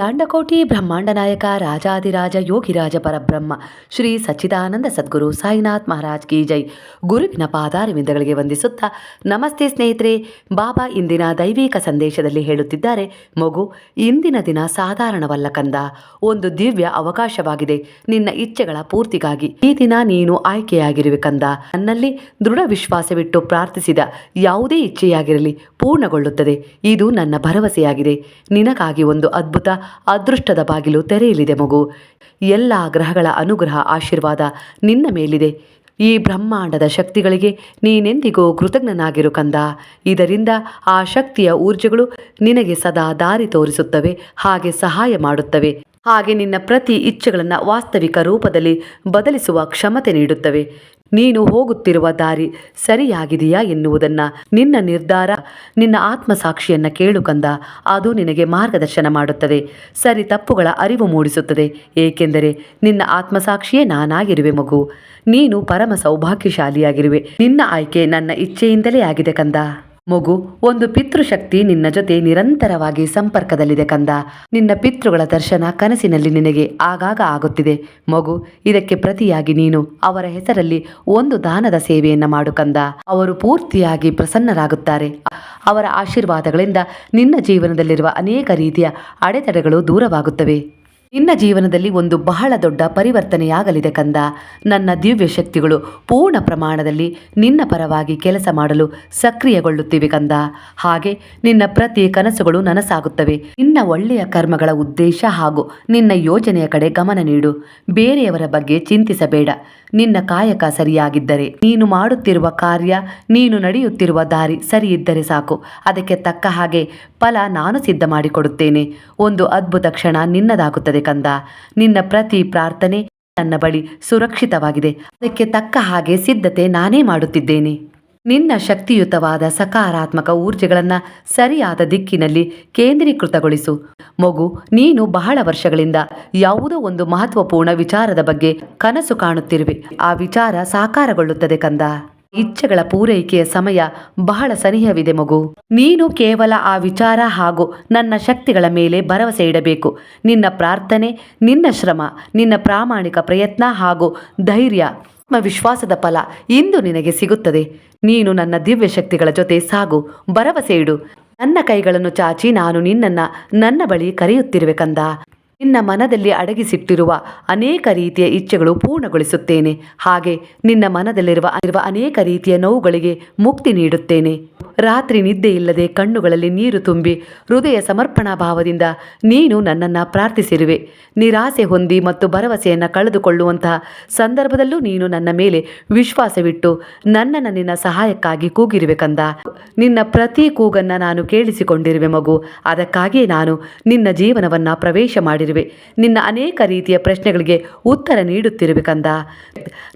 ಲಾಂಡಕೋಟಿ ಬ್ರಹ್ಮಾಂಡ ನಾಯಕ ರಾಜಾದಿರಾಜ ಯೋಗಿರಾಜ ಪರಬ್ರಹ್ಮ, ಶ್ರೀ ಸಚ್ಚಿದಾನಂದ ಸದ್ಗುರು ಸಾಯಿನಾಥ್ ಮಹಾರಾಜ್ ಕಿ ಜೈ. ಗುರುವಿನ ಪಾದಾರವಿಂದಗಳಿಗೆ ವಂದಿಸುತ್ತಾ ನಮಸ್ತೆ ಸ್ನೇಹಿತರೆ, ಬಾಬಾ ಇಂದಿನ ದೈವಿಕ ಸಂದೇಶದಲ್ಲಿ ಹೇಳುತ್ತಿದ್ದಾರೆ, ಮಗು, ಇಂದಿನ ದಿನ ಸಾಧಾರಣವಲ್ಲ ಕಂದ. ಒಂದು ದಿವ್ಯ ಅವಕಾಶವಾಗಿದೆ, ನಿನ್ನ ಇಚ್ಛೆಗಳ ಪೂರ್ತಿಗಾಗಿ. ಈ ದಿನ ನೀನು ಆಯ್ಕೆಯಾಗಿರುವೆ ಕಂದ. ನನ್ನಲ್ಲಿ ದೃಢ ವಿಶ್ವಾಸವಿಟ್ಟು ಪ್ರಾರ್ಥಿಸಿದ ಯಾವುದೇ ಇಚ್ಛೆಯಾಗಿರಲಿ ಪೂರ್ಣಗೊಳ್ಳುತ್ತದೆ. ಇದು ನನ್ನ ಭರವಸೆಯಾಗಿದೆ. ನಿನಗಾಗಿ ಒಂದು ಅದ್ಭುತ ಅದೃಷ್ಟದ ಬಾಗಿಲು ತೆರೆಯಲಿದೆ ಮಗು. ಎಲ್ಲ ಗ್ರಹಗಳ ಅನುಗ್ರಹ ಆಶೀರ್ವಾದ ನಿನ್ನ ಮೇಲಿದೆ. ಈ ಬ್ರಹ್ಮಾಂಡದ ಶಕ್ತಿಗಳಿಗೆ ನೀನೆಂದಿಗೂ ಕೃತಜ್ಞನಾಗಿರು ಕಂದ. ಇದರಿಂದ ಆ ಶಕ್ತಿಯ ಊರ್ಜೆಗಳು ನಿನಗೆ ಸದಾ ದಾರಿ ತೋರಿಸುತ್ತವೆ, ಹಾಗೆ ಸಹಾಯ ಮಾಡುತ್ತವೆ. ಹಾಗೆ ನಿನ್ನ ಪ್ರತಿ ಇಚ್ಛೆಗಳನ್ನು ವಾಸ್ತವಿಕ ರೂಪದಲ್ಲಿ ಬದಲಿಸುವ ಕ್ಷಮತೆ ನೀಡುತ್ತವೆ. ನೀನು ಹೋಗುತ್ತಿರುವ ದಾರಿ ಸರಿಯಾಗಿದೆಯಾ ಎನ್ನುವುದನ್ನು ನಿನ್ನ ನಿರ್ಧಾರ, ನಿನ್ನ ಆತ್ಮಸಾಕ್ಷಿಯನ್ನು ಕೇಳು ಕಂದ. ಅದು ನಿನಗೆ ಮಾರ್ಗದರ್ಶನ ಮಾಡುತ್ತದೆ. ಸರಿ ತಪ್ಪುಗಳ ಅರಿವು ಮೂಡಿಸುತ್ತದೆ. ಏಕೆಂದರೆ ನಿನ್ನ ಆತ್ಮಸಾಕ್ಷಿಯೇ ನಾನಾಗಿರುವೆ ಮಗು. ನೀನು ಪರಮ ಸೌಭಾಗ್ಯಶಾಲಿಯಾಗಿರುವೆ. ನಿನ್ನ ಆಯ್ಕೆ ನನ್ನ ಇಚ್ಛೆಯಿಂದಲೇ ಆಗಿದೆ ಕಂದ. ಮಗು, ಒಂದು ಪಿತೃಶಕ್ತಿ ನಿನ್ನ ಜೊತೆ ನಿರಂತರವಾಗಿ ಸಂಪರ್ಕದಲ್ಲಿದೆ ಕಂದ. ನಿನ್ನ ಪಿತೃಗಳ ದರ್ಶನ ಕನಸಿನಲ್ಲಿ ನಿನಗೆ ಆಗಾಗ ಆಗುತ್ತಿದೆ. ಮಗು, ಇದಕ್ಕೆ ಪ್ರತಿಯಾಗಿ ನೀನು ಅವರ ಹೆಸರಲ್ಲಿ ಒಂದು ದಾನದ ಸೇವೆಯನ್ನ ಮಾಡು ಕಂದ. ಅವರು ಪೂರ್ತಿಯಾಗಿ ಪ್ರಸನ್ನರಾಗುತ್ತಾರೆ. ಅವರ ಆಶೀರ್ವಾದಗಳಿಂದ ನಿನ್ನ ಜೀವನದಲ್ಲಿರುವ ಅನೇಕ ರೀತಿಯ ಅಡೆತಡೆಗಳು ದೂರವಾಗುತ್ತವೆ. ನಿನ್ನ ಜೀವನದಲ್ಲಿ ಒಂದು ಬಹಳ ದೊಡ್ಡ ಪರಿವರ್ತನೆಯಾಗಲಿದೆ ಕಂದ. ನನ್ನ ದಿವ್ಯ ಶಕ್ತಿಗಳು ಪೂರ್ಣ ಪ್ರಮಾಣದಲ್ಲಿ ನಿನ್ನ ಪರವಾಗಿ ಕೆಲಸ ಮಾಡಲು ಸಕ್ರಿಯಗೊಳ್ಳುತ್ತಿವೆ ಕಂದ. ಹಾಗೆ ನಿನ್ನ ಪ್ರತಿ ಕನಸುಗಳು ನನಸಾಗುತ್ತವೆ. ನಿನ್ನ ಒಳ್ಳೆಯ ಕರ್ಮಗಳ ಉದ್ದೇಶ ಹಾಗೂ ನಿನ್ನ ಯೋಜನೆಯ ಕಡೆ ಗಮನ ನೀಡು. ಬೇರೆಯವರ ಬಗ್ಗೆ ಚಿಂತಿಸಬೇಡ. ನಿನ್ನ ಕಾಯಕ ಸರಿಯಾಗಿದ್ದರೆ, ನೀನು ಮಾಡುತ್ತಿರುವ ಕಾರ್ಯ, ನೀನು ನಡೆಯುತ್ತಿರುವ ದಾರಿ ಸರಿಯಿದ್ದರೆ ಸಾಕು. ಅದಕ್ಕೆ ತಕ್ಕ ಹಾಗೆ ಫಲ ನಾನು ಸಿದ್ಧ ಮಾಡಿಕೊಡುತ್ತೇನೆ ಒಂದು ಅದ್ಭುತ ಕ್ಷಣ ನಿನ್ನದಾಗುತ್ತದೆ ಕಂದ. ನಿನ್ನ ಪ್ರತಿ ಪ್ರಾರ್ಥನೆ ನನ್ನ ಬಳಿ ಸುರಕ್ಷಿತವಾಗಿದೆ. ಅದಕ್ಕೆ ತಕ್ಕ ಹಾಗೆ ಸಿದ್ಧತೆ ನಾನೇ ಮಾಡುತ್ತಿದ್ದೇನೆ. ನಿನ್ನ ಶಕ್ತಿಯುತವಾದ ಸಕಾರಾತ್ಮಕ ಊರ್ಜೆಗಳನ್ನು ಸರಿಯಾದ ದಿಕ್ಕಿನಲ್ಲಿ ಕೇಂದ್ರೀಕೃತಗೊಳಿಸು. ಮಗು, ನೀನು ಬಹಳ ವರ್ಷಗಳಿಂದ ಯಾವುದೋ ಒಂದು ಮಹತ್ವಪೂರ್ಣ ವಿಚಾರದ ಬಗ್ಗೆ ಕನಸು ಕಾಣುತ್ತಿರುವೆ. ಆ ವಿಚಾರ ಸಾಕಾರಗೊಳ್ಳುತ್ತದೆ ಕಂದ. ಇಚ್ಛೆಗಳ ಪೂರೈಕೆಯ ಸಮಯ ಬಹಳ ಸನಿಹವಿದೆ ಮಗು. ನೀನು ಕೇವಲ ಆ ವಿಚಾರ ಹಾಗೂ ನನ್ನ ಶಕ್ತಿಗಳ ಮೇಲೆ ಭರವಸೆ ಇಡಬೇಕು. ನಿನ್ನ ಪ್ರಾರ್ಥನೆ, ನಿನ್ನ ಶ್ರಮ, ನಿನ್ನ ಪ್ರಾಮಾಣಿಕ ಪ್ರಯತ್ನ ಹಾಗೂ ಧೈರ್ಯ ವಿಶ್ವಾಸದ ಫಲ ಇಂದು ನಿನಗೆ ಸಿಗುತ್ತದೆ. ನೀನು ನನ್ನ ದಿವ್ಯ ಶಕ್ತಿಗಳ ಜೊತೆ ಸಾಗು, ಭರವಸೆ ಇಡು. ನನ್ನ ಕೈಗಳನ್ನು ಚಾಚಿ ನಾನು ನಿನ್ನನ್ನು ನನ್ನ ಬಳಿ ಕರೆಯುತ್ತಿರುವೆ ಕಂದ. ನಿನ್ನ ಮನದಲ್ಲಿ ಅಡಗಿಸಿಟ್ಟಿರುವ ಅನೇಕ ರೀತಿಯ ಇಚ್ಛೆಗಳು ಪೂರ್ಣಗೊಳಿಸುತ್ತೇನೆ. ಹಾಗೆ ನಿನ್ನ ಮನದಲ್ಲಿರುವ ಅನೇಕ ರೀತಿಯ ನೋವುಗಳಿಗೆ ಮುಕ್ತಿ ನೀಡುತ್ತೇನೆ. ರಾತ್ರಿ ನಿದ್ದೆ ಇಲ್ಲದೆ ಕಣ್ಣುಗಳಲ್ಲಿ ನೀರು ತುಂಬಿ ಹೃದಯ ಸಮರ್ಪಣಾ ಭಾವದಿಂದ ನೀನು ನನ್ನನ್ನು ಪ್ರಾರ್ಥಿಸಿರುವೆ. ನಿರಾಸೆ ಹೊಂದಿ ಮತ್ತು ಭರವಸೆಯನ್ನು ಕಳೆದುಕೊಳ್ಳುವಂತಹ ಸಂದರ್ಭದಲ್ಲೂ ನೀನು ನನ್ನ ಮೇಲೆ ವಿಶ್ವಾಸವಿಟ್ಟು ನನ್ನನ್ನು ನಿನ್ನ ಸಹಾಯಕ್ಕಾಗಿ ಕೂಗಿರುವೆ ಕಂದ. ನಿನ್ನ ಪ್ರತಿ ಕೂಗನ್ನು ನಾನು ಕೇಳಿಸಿಕೊಂಡಿರುವೆ ಮಗು. ಅದಕ್ಕಾಗಿಯೇ ನಾನು ನಿನ್ನ ಜೀವನವನ್ನು ಪ್ರವೇಶ ಮಾಡಿರುವೆ. ನಿನ್ನ ಅನೇಕ ರೀತಿಯ ಪ್ರಶ್ನೆಗಳಿಗೆ ಉತ್ತರ ನೀಡುತ್ತಿರುವೆ ಕಂದ.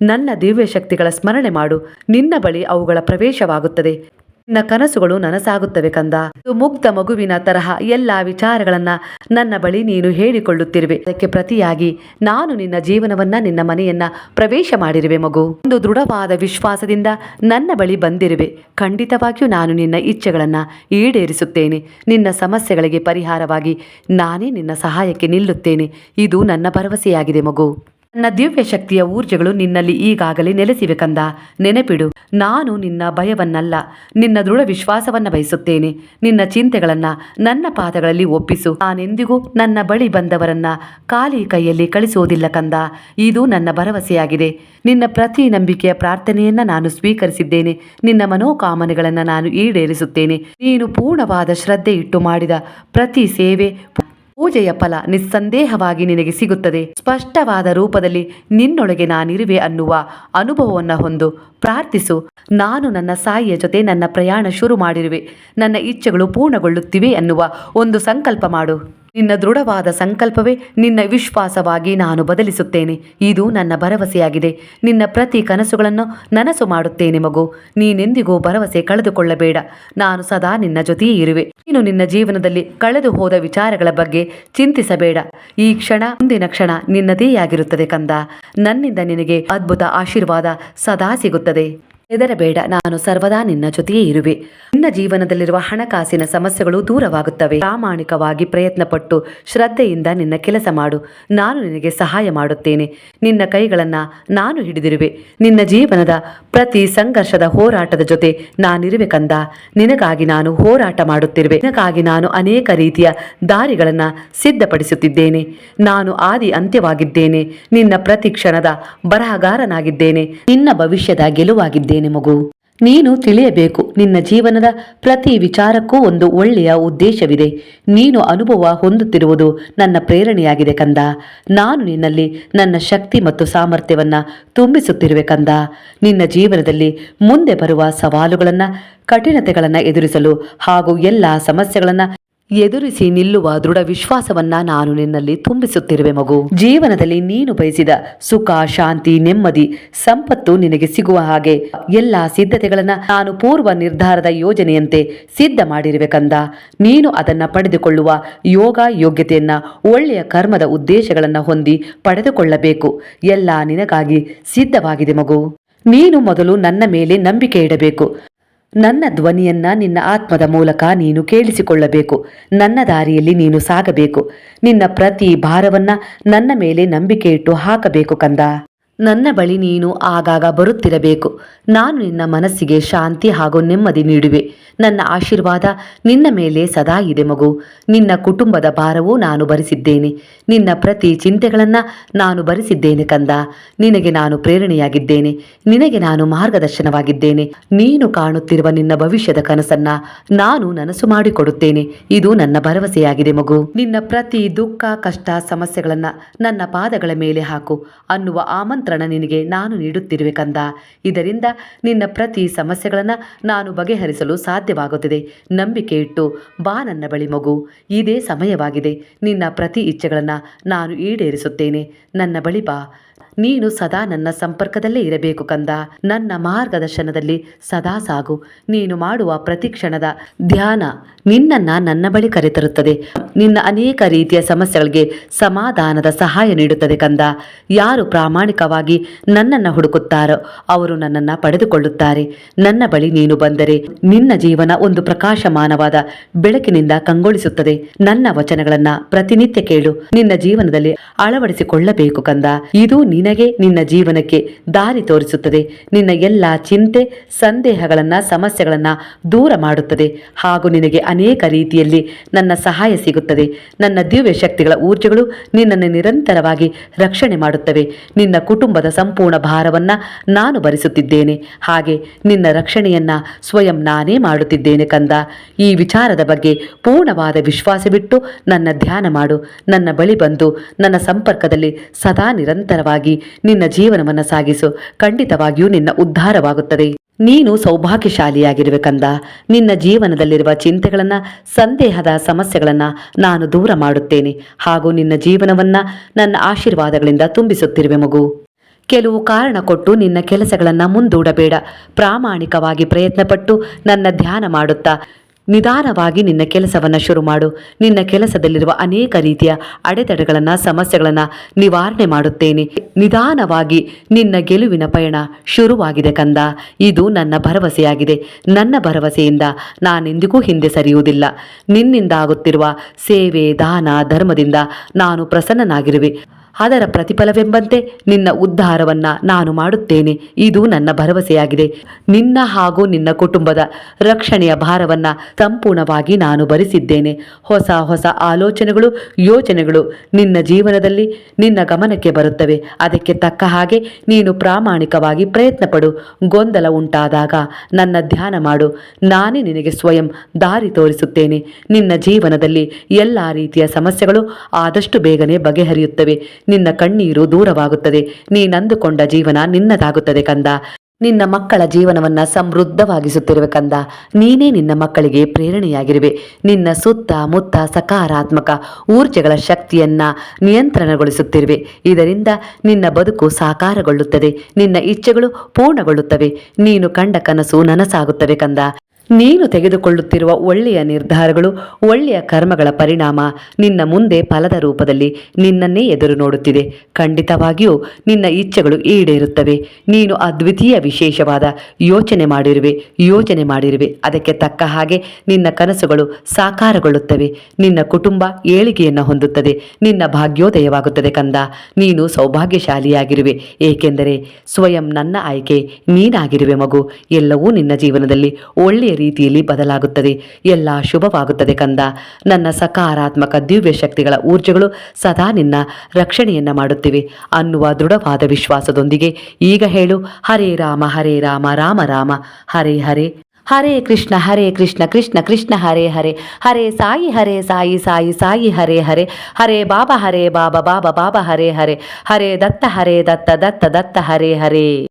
ನನ್ನ ದಿವ್ಯ ಶಕ್ತಿಗಳ ಸ್ಮರಣೆ ಮಾಡು. ನಿನ್ನ ಬಳಿ ಅವುಗಳ ಪ್ರವೇಶವಾಗುತ್ತದೆ. ನಿನ್ನ ಕನಸುಗಳು ನನಸಾಗುತ್ತವೆ ಕಂದ. ಮುಗ್ಧ ಮಗುವಿನ ತರಹ ಎಲ್ಲ ವಿಚಾರಗಳನ್ನ ನನ್ನ ಬಳಿ ನೀನು ಹೇಳಿಕೊಳ್ಳುತ್ತಿರುವೆ. ಅದಕ್ಕೆ ಪ್ರತಿಯಾಗಿ ನಾನು ನಿನ್ನ ಜೀವನವನ್ನ, ನಿನ್ನ ಮನೆಯನ್ನ ಪ್ರವೇಶ ಮಾಡಿರುವೆ ಮಗು. ಒಂದು ದೃಢವಾದ ವಿಶ್ವಾಸದಿಂದ ನನ್ನ ಬಳಿ ಬಂದಿರುವೆ. ಖಂಡಿತವಾಗಿಯೂ ನಾನು ನಿನ್ನ ಇಚ್ಛೆಗಳನ್ನ ಈಡೇರಿಸುತ್ತೇನೆ. ನಿನ್ನ ಸಮಸ್ಯೆಗಳಿಗೆ ಪರಿಹಾರವಾಗಿ ನಾನೇ ನಿನ್ನ ಸಹಾಯಕ್ಕೆ ನಿಲ್ಲುತ್ತೇನೆ. ಇದು ನನ್ನ ಭರವಸೆಯಾಗಿದೆ ಮಗು. ನನ್ನ ದಿವ್ಯ ಶಕ್ತಿಯ ಊರ್ಜೆಗಳು ನಿನ್ನಲ್ಲಿ ಈಗಾಗಲೇ ನೆಲೆಸಿವೆ ಕಂದ. ನೆನಪಿಡು, ನಾನು ನಿನ್ನ ಭಯವನ್ನಲ್ಲ, ನಿನ್ನ ದೃಢ ವಿಶ್ವಾಸವನ್ನ ಬಯಸುತ್ತೇನೆ. ನಿನ್ನ ಚಿಂತೆಗಳನ್ನ ನನ್ನ ಪಾದಗಳಲ್ಲಿ ಒಪ್ಪಿಸು. ನಾನೆಂದಿಗೂ ನನ್ನ ಬಳಿ ಬಂದವರನ್ನ ಖಾಲಿ ಕೈಯಲ್ಲಿ ಕಳಿಸುವುದಿಲ್ಲ ಕಂದ. ಇದು ನನ್ನ ಭರವಸೆಯಾಗಿದೆ. ನಿನ್ನ ಪ್ರತಿ ನಂಬಿಕೆಯ ಪ್ರಾರ್ಥನೆಯನ್ನ ನಾನು ಸ್ವೀಕರಿಸಿದ್ದೇನೆ. ನಿನ್ನ ಮನೋಕಾಮನೆಗಳನ್ನ ನಾನು ಈಡೇರಿಸುತ್ತೇನೆ. ನೀನು ಪೂರ್ಣವಾದ ಶ್ರದ್ಧೆ ಇಟ್ಟು ಮಾಡಿದ ಪ್ರತಿ ಸೇವೆ ಪೂಜೆಯ ಫಲ ನಿಸ್ಸಂದೇಹವಾಗಿ ನಿನಗೆ ಸಿಗುತ್ತದೆ. ಸ್ಪಷ್ಟವಾದ ರೂಪದಲ್ಲಿ ನಿನ್ನೊಳಗೆ ನಾನಿರುವೆ ಅನ್ನುವ ಅನುಭವವನ್ನು ಹೊಂದು ಪ್ರಾರ್ಥಿಸು. ನಾನು ನನ್ನ ಸಾಯಿಯ ಜೊತೆ ನನ್ನ ಪ್ರಯಾಣ ಶುರು ಮಾಡಿರುವೆ. ನನ್ನ ಇಚ್ಛೆಗಳು ಪೂರ್ಣಗೊಳ್ಳುತ್ತಿವೆ ಅನ್ನುವ ಒಂದು ಸಂಕಲ್ಪ ಮಾಡು. ನಿನ್ನ ದೃಢವಾದ ಸಂಕಲ್ಪವೇ ನಿನ್ನ ವಿಶ್ವಾಸವಾಗಿ ನಾನು ಬದಲಿಸುತ್ತೇನೆ. ಇದು ನನ್ನ ಭರವಸೆಯಾಗಿದೆ. ನಿನ್ನ ಪ್ರತಿ ಕನಸುಗಳನ್ನು ನನಸು ಮಾಡುತ್ತೇನೆ ಮಗು. ನೀನೆಂದಿಗೂ ಭರವಸೆ ಕಳೆದುಕೊಳ್ಳಬೇಡ. ನಾನು ಸದಾ ನಿನ್ನ ಜೊತೆಯೇ ಇರುವೆ. ನೀನು ನಿನ್ನ ಜೀವನದಲ್ಲಿ ಕಳೆದು ಹೋದ ವಿಚಾರಗಳ ಬಗ್ಗೆ ಚಿಂತಿಸಬೇಡ. ಈ ಕ್ಷಣ, ಮುಂದಿನ ಕ್ಷಣ ನಿನ್ನದೇ ಆಗಿರುತ್ತದೆ ಕಂದ. ನನ್ನಿಂದ ನಿನಗೆ ಅದ್ಭುತ ಆಶೀರ್ವಾದ ಸದಾ ಸಿಗುತ್ತದೆ. ಹೆದರಬೇಡ, ನಾನು ಸರ್ವದಾ ನಿನ್ನ ಜೊತೆಯೇ ಇರುವೆ. ನಿನ್ನ ಜೀವನದಲ್ಲಿರುವ ಹಣಕಾಸಿನ ಸಮಸ್ಯೆಗಳು ದೂರವಾಗುತ್ತವೆ. ಪ್ರಾಮಾಣಿಕವಾಗಿ ಪ್ರಯತ್ನಪಟ್ಟು ಶ್ರದ್ಧೆಯಿಂದ ನಿನ್ನ ಕೆಲಸ ಮಾಡು. ನಾನು ನಿನಗೆ ಸಹಾಯ ಮಾಡುತ್ತೇನೆ. ನಿನ್ನ ಕೈಗಳನ್ನು ನಾನು ಹಿಡಿದಿರುವೆ. ನಿನ್ನ ಜೀವನದ ಪ್ರತಿ ಸಂಘರ್ಷದ ಹೋರಾಟದ ಜೊತೆ ನಾನಿರುವೆ ಕಂದ. ನಿನಗಾಗಿ ನಾನು ಹೋರಾಟ ಮಾಡುತ್ತಿರುವೆ. ನಿನಗಾಗಿ ನಾನು ಅನೇಕ ರೀತಿಯ ದಾರಿಗಳನ್ನು ಸಿದ್ಧಪಡಿಸುತ್ತಿದ್ದೇನೆ. ನಾನು ಆದಿ ಅಂತ್ಯವಾಗಿದ್ದೇನೆ. ನಿನ್ನ ಪ್ರತಿ ಕ್ಷಣದ ಬರಹಗಾರನಾಗಿದ್ದೇನೆ. ನಿನ್ನ ಭವಿಷ್ಯದ ಗೆಲುವಾಗಿದ್ದೇನೆ. ಮಗು. ನೀನು ತಿಳಿಯಬೇಕು, ನಿನ್ನ ಜೀವನದ ಪ್ರತಿ ವಿಚಾರಕ್ಕೂ ಒಂದು ಒಳ್ಳೆಯ ಉದ್ದೇಶವಿದೆ. ನೀನು ಅನುಭವ ಹೊಂದುತ್ತಿರುವುದು ನನ್ನ ಪ್ರೇರಣೆಯಾಗಿದೆ ಕಂದ. ನಾನು ನಿನ್ನಲ್ಲಿ ನನ್ನ ಶಕ್ತಿ ಮತ್ತು ಸಾಮರ್ಥ್ಯವನ್ನು ತುಂಬಿಸುತ್ತಿರುವೆ ಕಂದ. ನಿನ್ನ ಜೀವನದಲ್ಲಿ ಮುಂದೆ ಬರುವ ಸವಾಲುಗಳನ್ನು, ಕಠಿಣತೆಗಳನ್ನು ಎದುರಿಸಲು ಹಾಗೂ ಎಲ್ಲ ಸಮಸ್ಯೆಗಳನ್ನು ಎದುರಿಸಿ ನಿಲ್ಲುವ ದೃಢ ವಿಶ್ವಾಸವನ್ನ ನಾನು ನಿನ್ನಲ್ಲಿ ತುಂಬಿಸುತ್ತಿರುವೆ ಮಗು. ಜೀವನದಲ್ಲಿ ನೀನು ಬಯಸಿದ ಸುಖ, ಶಾಂತಿ, ನೆಮ್ಮದಿ, ಸಂಪತ್ತು ನಿನಗೆ ಸಿಗುವ ಹಾಗೆ ಎಲ್ಲ ಸಿದ್ಧತೆಗಳನ್ನ ನಾನು ಪೂರ್ವ ನಿರ್ಧಾರದ ಯೋಜನೆಯಂತೆ ಸಿದ್ಧ ಮಾಡಿರುವೆ ಕಂದ. ನೀನು ಅದನ್ನ ಪಡೆದುಕೊಳ್ಳುವ ಯೋಗ, ಯೋಗ್ಯತೆಯನ್ನ, ಒಳ್ಳೆಯ ಕರ್ಮದ ಉದ್ದೇಶಗಳನ್ನ ಹೊಂದಿ ಪಡೆದುಕೊಳ್ಳಬೇಕು. ಎಲ್ಲ ನಿನಗಾಗಿ ಸಿದ್ಧವಾಗಿದೆ ಮಗು. ನೀನು ಮೊದಲು ನನ್ನ ಮೇಲೆ ನಂಬಿಕೆ ಇಡಬೇಕು. ನನ್ನ ಧ್ವನಿಯನ್ನ ನಿನ್ನ ಆತ್ಮದ ಮೂಲಕ ನೀನು ಕೇಳಿಸಿಕೊಳ್ಳಬೇಕು. ನನ್ನ ದಾರಿಯಲ್ಲಿ ನೀನು ಸಾಗಬೇಕು. ನಿನ್ನ ಪ್ರತಿ ಭಾರವನ್ನ ನನ್ನ ಮೇಲೆ ನಂಬಿಕೆ ಇಟ್ಟು ಹಾಕಬೇಕು ಕಂದ. ನನ್ನ ಬಳಿ ನೀನು ಆಗಾಗ ಬರುತ್ತಿರಬೇಕು. ನಾನು ನಿನ್ನ ಮನಸ್ಸಿಗೆ ಶಾಂತಿ ಹಾಗೂ ನೆಮ್ಮದಿ ನೀಡುವೆ. ನನ್ನ ಆಶೀರ್ವಾದ ನಿನ್ನ ಮೇಲೆ ಸದಾ ಇದೆ ಮಗು. ನಿನ್ನ ಕುಟುಂಬದ ಭಾರವೂ ನಾನು ಭರಿಸಿದ್ದೇನೆ. ನಿನ್ನ ಪ್ರತಿ ಚಿಂತೆಗಳನ್ನು ನಾನು ಭರಿಸಿದ್ದೇನೆ ಕಂದ. ನಿನಗೆ ನಾನು ಪ್ರೇರಣೆಯಾಗಿದ್ದೇನೆ. ನಿನಗೆ ನಾನು ಮಾರ್ಗದರ್ಶನವಾಗಿದ್ದೇನೆ. ನೀನು ಕಾಣುತ್ತಿರುವ ನಿನ್ನ ಭವಿಷ್ಯದ ಕನಸನ್ನ ನಾನು ನನಸು ಮಾಡಿಕೊಡುತ್ತೇನೆ. ಇದು ನನ್ನ ಭರವಸೆಯಾಗಿದೆ ಮಗು. ನಿನ್ನ ಪ್ರತಿ ದುಃಖ, ಕಷ್ಟ, ಸಮಸ್ಯೆಗಳನ್ನು ನನ್ನ ಪಾದಗಳ ಮೇಲೆ ಹಾಕು. ಅನ್ನುವ ಆಮಂತ್ರಣ ನಿನಗೆ ನಾನು ನೀಡುತ್ತಿರುವೆ ಕಂದ. ಇದರಿಂದ ನಿನ್ನ ಪ್ರತಿ ಸಮಸ್ಯೆಗಳನ್ನು ನಾನು ಬಗೆಹರಿಸಲು ಸಾಧ್ಯವಾಗುತ್ತದೆ. ನಂಬಿಕೆ ಇಟ್ಟು ಬಾ ನನ್ನ ಬಳಿ ಮಗು. ಇದೇ ಸಮಯವಾಗಿದೆ. ನಿನ್ನ ಪ್ರತಿ ಇಚ್ಛೆಗಳನ್ನು ನಾನು ಈಡೇರಿಸುತ್ತೇನೆ. ನನ್ನ ಬಳಿ ಬಾ. ನೀನು ಸದಾ ನನ್ನ ಸಂಪರ್ಕದಲ್ಲೇ ಇರಬೇಕು ಕಂದ. ನನ್ನ ಮಾರ್ಗದರ್ಶನದಲ್ಲಿ ಸದಾ ಸಾಗು. ನೀನು ಮಾಡುವ ಪ್ರತಿ ಕ್ಷಣದ ಧ್ಯಾನ ನಿನ್ನನ್ನ ನನ್ನ ಬಳಿ ಕರೆತರುತ್ತದೆ. ನಿನ್ನ ಅನೇಕ ರೀತಿಯ ಸಮಸ್ಯೆಗಳಿಗೆ ಸಮಾಧಾನದ ಸಹಾಯ ನೀಡುತ್ತದೆ ಕಂದ. ಯಾರು ಪ್ರಾಮಾಣಿಕವಾಗಿ ನನ್ನನ್ನು ಹುಡುಕುತ್ತಾರೋ ಅವರು ನನ್ನನ್ನು ಪಡೆದುಕೊಳ್ಳುತ್ತಾರೆ. ನನ್ನ ಬಳಿ ನೀನು ಬಂದರೆ ನಿನ್ನ ಜೀವನ ಒಂದು ಪ್ರಕಾಶಮಾನವಾದ ಬೆಳಕಿನಿಂದ ಕಂಗೊಳಿಸುತ್ತದೆ. ನನ್ನ ವಚನಗಳನ್ನ ಪ್ರತಿನಿತ್ಯ ಕೇಳು. ನಿನ್ನ ಜೀವನದಲ್ಲಿ ಅಳವಡಿಸಿಕೊಳ್ಳಬೇಕು ಕಂದ. ಇದು ನಿನಗೆ ನಿನ್ನ ಜೀವನಕ್ಕೆ ದಾರಿ ತೋರಿಸುತ್ತದೆ. ನಿನ್ನ ಎಲ್ಲ ಚಿಂತೆ, ಸಂದೇಹಗಳನ್ನು, ಸಮಸ್ಯೆಗಳನ್ನು ದೂರ ಮಾಡುತ್ತದೆ. ಹಾಗೂ ನಿನಗೆ ಅನೇಕ ರೀತಿಯಲ್ಲಿ ನನ್ನ ಸಹಾಯ ಸಿಗುತ್ತದೆ. ನನ್ನ ದಿವ್ಯ ಶಕ್ತಿಗಳ ಊರ್ಜೆಗಳು ನಿನ್ನನ್ನು ನಿರಂತರವಾಗಿ ರಕ್ಷಣೆ ಮಾಡುತ್ತವೆ. ನಿನ್ನ ಕುಟುಂಬದ ಸಂಪೂರ್ಣ ಭಾರವನ್ನ ನಾನು ಭರಿಸುತ್ತಿದ್ದೇನೆ. ಹಾಗೆ ನಿನ್ನ ರಕ್ಷಣೆಯನ್ನ ಸ್ವಯಂ ನಾನೇ ಮಾಡುತ್ತಿದ್ದೇನೆ ಕಂದ. ಈ ವಿಚಾರದ ಬಗ್ಗೆ ಪೂರ್ಣವಾದ ವಿಶ್ವಾಸವಿಟ್ಟು ನನ್ನ ಧ್ಯಾನ ಮಾಡು. ನನ್ನ ಬಳಿ ಬಂದು ನನ್ನ ಸಂಪರ್ಕದಲ್ಲಿ ಸದಾ ನಿರಂತರವಾಗಿ ನಿನ್ನ ಜೀವನವನ್ನ ಸಾಗಿಸು. ಖಂಡಿತವಾಗಿಯೂ ನಿನ್ನ ಉದ್ಧಾರವಾಗುತ್ತದೆ. ನೀನು ಸೌಭಾಗ್ಯಶಾಲಿಯಾಗಿರುವೆ ಕಂದ. ನಿನ್ನ ಜೀವನದಲ್ಲಿರುವ ಚಿಂತೆಗಳನ್ನ, ಸಂದೇಹದ ಸಮಸ್ಯೆಗಳನ್ನ ನಾನು ದೂರ ಮಾಡುತ್ತೇನೆ. ಹಾಗೂ ನಿನ್ನ ಜೀವನವನ್ನ ನನ್ನ ಆಶೀರ್ವಾದಗಳಿಂದ ತುಂಬಿಸುತ್ತಿರುವೆ ಮಗು. ಕೆಲವು ಕಾರಣ ಕೊಟ್ಟು ನಿನ್ನ ಕೆಲಸಗಳನ್ನ ಮುಂದೂಡಬೇಡ. ಪ್ರಾಮಾಣಿಕವಾಗಿ ಪ್ರಯತ್ನಪಟ್ಟು ನನ್ನ ಧ್ಯಾನ ಮಾಡುತ್ತಾ. ನಿಧಾನವಾಗಿ ನಿನ್ನ ಕೆಲಸವನ್ನು ಶುರು ಮಾಡು. ನಿನ್ನ ಕೆಲಸದಲ್ಲಿರುವ ಅನೇಕ ರೀತಿಯ ಅಡೆತಡೆಗಳನ್ನು, ಸಮಸ್ಯೆಗಳನ್ನು ನಿವಾರಣೆ ಮಾಡುತ್ತೇನೆ. ನಿಧಾನವಾಗಿ ನಿನ್ನ ಗೆಲುವಿನ ಪಯಣ ಶುರುವಾಗಿದೆ ಕಂದ. ಇದು ನನ್ನ ಭರವಸೆಯಾಗಿದೆ. ನನ್ನ ಭರವಸೆಯಿಂದ ನಾನೆಂದಿಗೂ ಹಿಂದೆ ಸರಿಯುವುದಿಲ್ಲ. ನಿನ್ನಿಂದ ಆಗುತ್ತಿರುವ ಸೇವೆ, ದಾನ, ಧರ್ಮದಿಂದ ನಾನು ಪ್ರಸನ್ನನಾಗಿರುವೆ. ಅದರ ಪ್ರತಿಫಲವೆಂಬಂತೆ ನಿನ್ನ ಉದ್ಧಾರವನ್ನ ನಾನು ಮಾಡುತ್ತೇನೆ. ಇದು ನನ್ನ ಭರವಸೆಯಾಗಿದೆ. ನಿನ್ನ ಹಾಗೂ ನಿನ್ನ ಕುಟುಂಬದ ರಕ್ಷಣೆಯ ಭಾರವನ್ನ ಸಂಪೂರ್ಣವಾಗಿ ನಾನು ಭರಿಸಿದ್ದೇನೆ. ಹೊಸ ಹೊಸ ಆಲೋಚನೆಗಳು, ಯೋಚನೆಗಳು ನಿನ್ನ ಜೀವನದಲ್ಲಿ ನಿನ್ನ ಗಮನಕ್ಕೆ ಬರುತ್ತವೆ. ಅದಕ್ಕೆ ತಕ್ಕ ಹಾಗೆ ನೀನು ಪ್ರಾಮಾಣಿಕವಾಗಿ ಪ್ರಯತ್ನ ಪಡು ಗೊಂದಲ ಉಂಟಾದಾಗ ನನ್ನ ಧ್ಯಾನ ಮಾಡು. ನಾನೇ ನಿನಗೆ ಸ್ವಯಂ ದಾರಿ ತೋರಿಸುತ್ತೇನೆ. ನಿನ್ನ ಜೀವನದಲ್ಲಿ ಎಲ್ಲ ರೀತಿಯ ಸಮಸ್ಯೆಗಳು ಆದಷ್ಟು ಬೇಗನೆ ಬಗೆಹರಿಯುತ್ತವೆ. ನಿನ್ನ ಕಣ್ಣೀರು ದೂರವಾಗುತ್ತದೆ. ನೀನಂದುಕೊಂಡ ಜೀವನ ನಿನ್ನದಾಗುತ್ತದೆ ಕಂದ. ನಿನ್ನ ಮಕ್ಕಳ ಜೀವನವನ್ನ ಸಮೃದ್ಧವಾಗಿಸುತ್ತಿರುವ ಕಂದ. ನೀನೇ ನಿನ್ನ ಮಕ್ಕಳಿಗೆ ಪ್ರೇರಣೆಯಾಗಿರುವೆ. ನಿನ್ನ ಸುತ್ತ ಮುತ್ತ ಸಕಾರಾತ್ಮಕ ಊರ್ಜೆಗಳ ಶಕ್ತಿಯನ್ನ ನಿಯಂತ್ರಣಗೊಳಿಸುತ್ತಿರುವೆ. ಇದರಿಂದ ನಿನ್ನ ಬದುಕು ಸಾಕಾರಗೊಳ್ಳುತ್ತದೆ. ನಿನ್ನ ಇಚ್ಛೆಗಳು ಪೂರ್ಣಗೊಳ್ಳುತ್ತವೆ. ನೀನು ಕಂಡ ಕನಸು ನನಸಾಗುತ್ತವೆ ಕಂದ. ನೀನು ತೆಗೆದುಕೊಳ್ಳುತ್ತಿರುವ ಒಳ್ಳೆಯ ನಿರ್ಧಾರಗಳು, ಒಳ್ಳೆಯ ಕರ್ಮಗಳ ಪರಿಣಾಮ ನಿನ್ನ ಮುಂದೆ ಫಲದ ರೂಪದಲ್ಲಿ ನಿನ್ನನ್ನೇ ಎದುರು ನೋಡುತ್ತಿದೆ. ಖಂಡಿತವಾಗಿಯೂ ನಿನ್ನ ಇಚ್ಛೆಗಳು ಈಡೇರುತ್ತವೆ. ನೀನು ಅದ್ವಿತೀಯ ವಿಶೇಷವಾದ ಯೋಚನೆ ಮಾಡಿರುವೆ ಯೋಚನೆ ಮಾಡಿರುವೆ. ಅದಕ್ಕೆ ತಕ್ಕ ಹಾಗೆ ನಿನ್ನ ಕನಸುಗಳು ಸಾಕಾರಗೊಳ್ಳುತ್ತವೆ. ನಿನ್ನ ಕುಟುಂಬ ಏಳಿಗೆಯನ್ನು ಹೊಂದುತ್ತದೆ. ನಿನ್ನ ಭಾಗ್ಯೋದಯವಾಗುತ್ತದೆ ಕಂದ. ನೀನು ಸೌಭಾಗ್ಯಶಾಲಿಯಾಗಿರುವೆ. ಏಕೆಂದರೆ ಸ್ವಯಂ ನನ್ನ ಆಯ್ಕೆ ನೀನಾಗಿರುವೆ ಮಗು. ಎಲ್ಲವೂ ನಿನ್ನ ಜೀವನದಲ್ಲಿ ಒಳ್ಳೆಯ ರೀತಿಯಲ್ಲಿ ಬದಲಾಗುತ್ತದೆ. ಎಲ್ಲ ಶುಭವಾಗುತ್ತದೆ ಕಂದ. ನನ್ನ ಸಕಾರಾತ್ಮಕ ದಿವ್ಯ ಶಕ್ತಿಗಳ ಊರ್ಜೆಗಳು ಸದಾ ನಿನ್ನ ರಕ್ಷಣೆಯನ್ನ ಮಾಡುತ್ತಿವೆ. ಅನ್ನುವ ದೃಢವಾದ ವಿಶ್ವಾಸದೊಂದಿಗೆ ಈಗ ಹೇಳು, ಹರೇ ರಾಮ ಹರೇ ರಾಮ ರಾಮ ರಾಮ, ಹರೇ ಹರೇ. ಹರೇ ಕೃಷ್ಣ ಹರೇ ಕೃಷ್ಣ ಕೃಷ್ಣ ಕೃಷ್ಣ, ಹರೇ ಹರೇ. ಹರೇ ಸಾಯಿ ಹರೇ ಸಾಯಿ ಸಾಯಿ ಸಾಯಿ, ಹರೇ ಹರೇ. ಹರೇ ಬಾಬಾ ಹರೇ ಬಾಬಾ ಬಾಬಾ ಬಾಬಾ, ಹರೇ ಹರೇ. ಹರೇ ದತ್ತ ಹರೇ ದತ್ತ ದತ್ತ ದತ್ತ, ಹರೇ ಹರೇ.